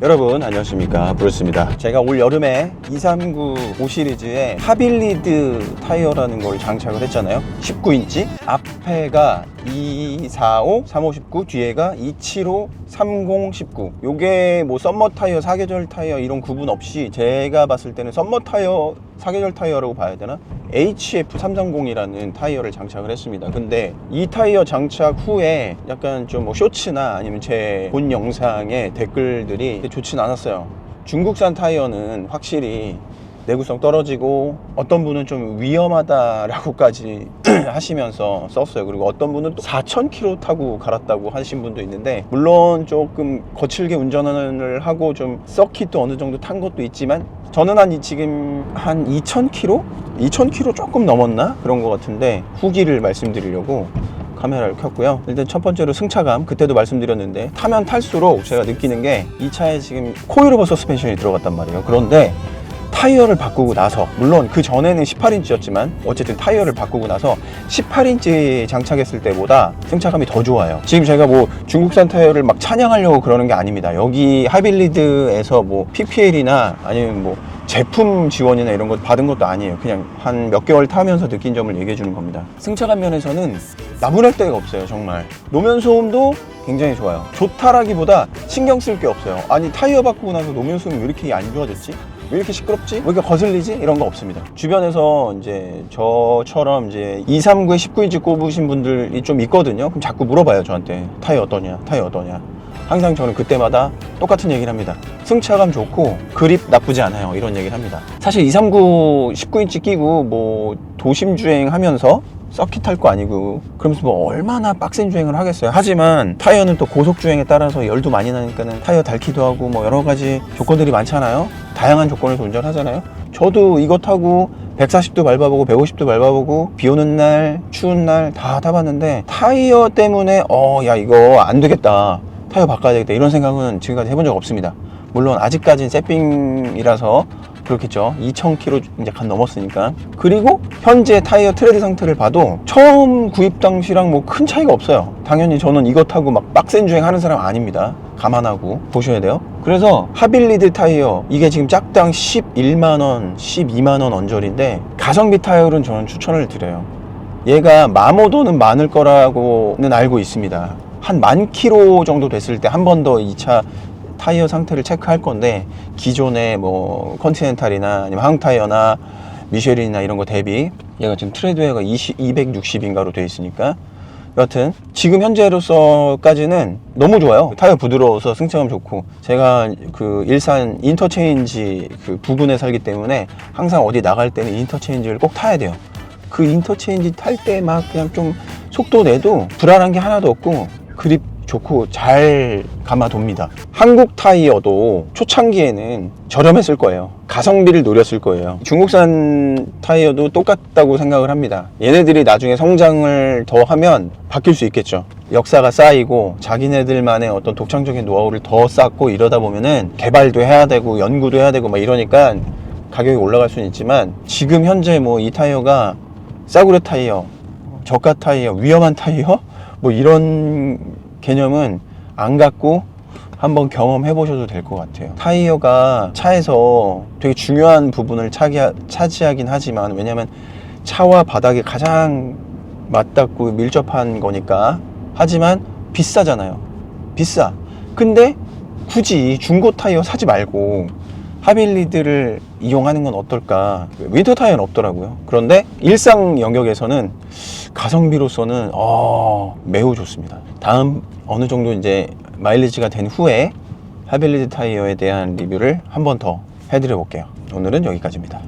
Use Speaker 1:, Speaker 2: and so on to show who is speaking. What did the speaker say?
Speaker 1: 여러분 안녕하십니까? 브루스입니다. 제가 올 여름에 239 5 시리즈에 하빌리드 타이어라는 걸 장착을 했잖아요. 19인치? 앞에가 245 3519 뒤에가 275 3019 요게 뭐 썸머 타이어 사계절 타이어 이런 구분 없이 제가 봤을 때는 썸머 타이어 사계절 타이어라고 봐야 되나? HF330이라는 타이어를 장착을 했습니다. 근데 이 타이어 장착 후에 약간 좀 뭐 쇼츠나 아니면 제 본 영상의 댓글들이 좋진 않았어요. 중국산 타이어는 확실히 내구성 떨어지고 어떤 분은 좀 위험하다라고까지 하시면서 썼어요. 그리고 어떤 분은 또 4,000km 타고 갈았다고 하신 분도 있는데 물론 조금 거칠게 운전을 하고 좀 서킷도 어느 정도 탄 것도 있지만 저는 한 이- 지금 한 2,000km? 2,000km 조금 넘었나 그런 것 같은데 후기를 말씀드리려고 카메라를 켰고요. 일단 첫 번째로 승차감 그때도 말씀드렸는데 타면 탈수록 제가 느끼는 게 이 차에 지금 코일오버 서스펜션이 들어갔단 말이에요. 그런데 타이어를 바꾸고 나서 물론 그 전에는 18인치였지만 어쨌든 타이어를 바꾸고 나서 18인치 장착했을 때보다 승차감이 더 좋아요. 지금 제가 뭐 중국산 타이어를 막 찬양하려고 그러는 게 아닙니다. 여기 하빌리드에서 뭐 PPL이나 아니면 뭐 제품 지원이나 이런 거 받은 것도 아니에요. 그냥 한 몇 개월 타면서 느낀 점을 얘기해 주는 겁니다. 승차감 면에서는 나무랄 데가 없어요 정말. 노면 소음도 굉장히 좋아요. 좋다라기보다 신경 쓸 게 없어요. 아니 타이어 바꾸고 나서 노면 소음이 왜 이렇게 안 좋아졌지? 왜 이렇게 시끄럽지? 왜 이렇게 거슬리지? 이런 거 없습니다. 주변에서 이제 저처럼 이제 239에 19인치 꼽으신 분들이 좀 있거든요. 그럼 자꾸 물어봐요, 저한테. 타이어 어떠냐? 타이어 어떠냐? 항상 저는 그때마다 똑같은 얘기를 합니다. 승차감 좋고 그립 나쁘지 않아요. 이런 얘기를 합니다. 사실 239 19인치 끼고 뭐 도심 주행 하면서 서킷 탈 거 아니고 그러면서 뭐 얼마나 빡센 주행을 하겠어요 하지만 타이어는 또 고속 주행에 따라서 열도 많이 나니까는 타이어 닳기도 하고 뭐 여러 가지 조건들이 많잖아요 다양한 조건에서 운전하잖아요. 저도 이거 타고 140도 밟아보고 150도 밟아보고 비 오는 날 추운 날 다 타봤는데 타이어 때문에 어 야 이거 안 되겠다. 타이어 바꿔야 되겠다. 이런 생각은 지금까지 해본 적 없습니다. 물론 아직까지는 세핑이라서 그렇겠죠. 2000km 이제 간 넘었으니까. 그리고 현재 타이어 트레드 상태를 봐도 처음 구입 당시랑 뭐 큰 차이가 없어요. 당연히 저는 이거 타고 막 빡센 주행 하는 사람 아닙니다. 감안하고 보셔야 돼요. 그래서 하빌리드 타이어 이게 지금 짝당 11만원 12만원 언저리인데 가성비 타이어는 저는 추천을 드려요. 얘가 마모도는 많을 거라고는 알고 있습니다. 한만 킬로 정도 됐을 때 한 번 더 이 차 타이어 상태를 체크할 건데 기존의 뭐 컨티넨탈이나 아니면 한국 타이어나 미쉐린이나 이런 거 대비 얘가 지금 트레드웨어가 20, 260인가로 되어 있으니까 여튼 지금 현재로서까지는 너무 좋아요. 타이어 부드러워서 승차감 좋고 제가 그 일산 인터체인지 그 부근에 살기 때문에 항상 어디 나갈 때는 인터체인지를 꼭 타야 돼요. 그 인터체인지 탈 때 막 그냥 좀 속도 내도 불안한 게 하나도 없고 그립 좋고 잘 감아돕니다. 한국 타이어도 초창기에는 저렴했을 거예요. 가성비를 노렸을 거예요. 중국산 타이어도 똑같다고 생각을 합니다. 얘네들이 나중에 성장을 더 하면 바뀔 수 있겠죠. 역사가 쌓이고 자기네들만의 어떤 독창적인 노하우를 더 쌓고 이러다 보면은 개발도 해야 되고 연구도 해야 되고 막 이러니까 가격이 올라갈 수는 있지만 지금 현재 뭐 이 타이어가 싸구려 타이어, 저가 타이어, 위험한 타이어 뭐 이런 개념은 안 갖고 한번 경험해 보셔도 될 것 같아요. 타이어가 차에서 되게 중요한 부분을 차기, 차지하긴 하지만 왜냐면 차와 바닥이 가장 맞닿고 밀접한 거니까 하지만 비싸잖아요. 비싸. 근데 굳이 중고 타이어 사지 말고 하빌리드를 이용하는 건 어떨까? 윈터 타이어는 없더라고요. 그런데 일상 영역에서는 가성비로서는 어, 매우 좋습니다. 다음 어느 정도 이제 마일리지가 된 후에 하빌리드 타이어에 대한 리뷰를 한 번 더 해드려 볼게요. 오늘은 여기까지입니다.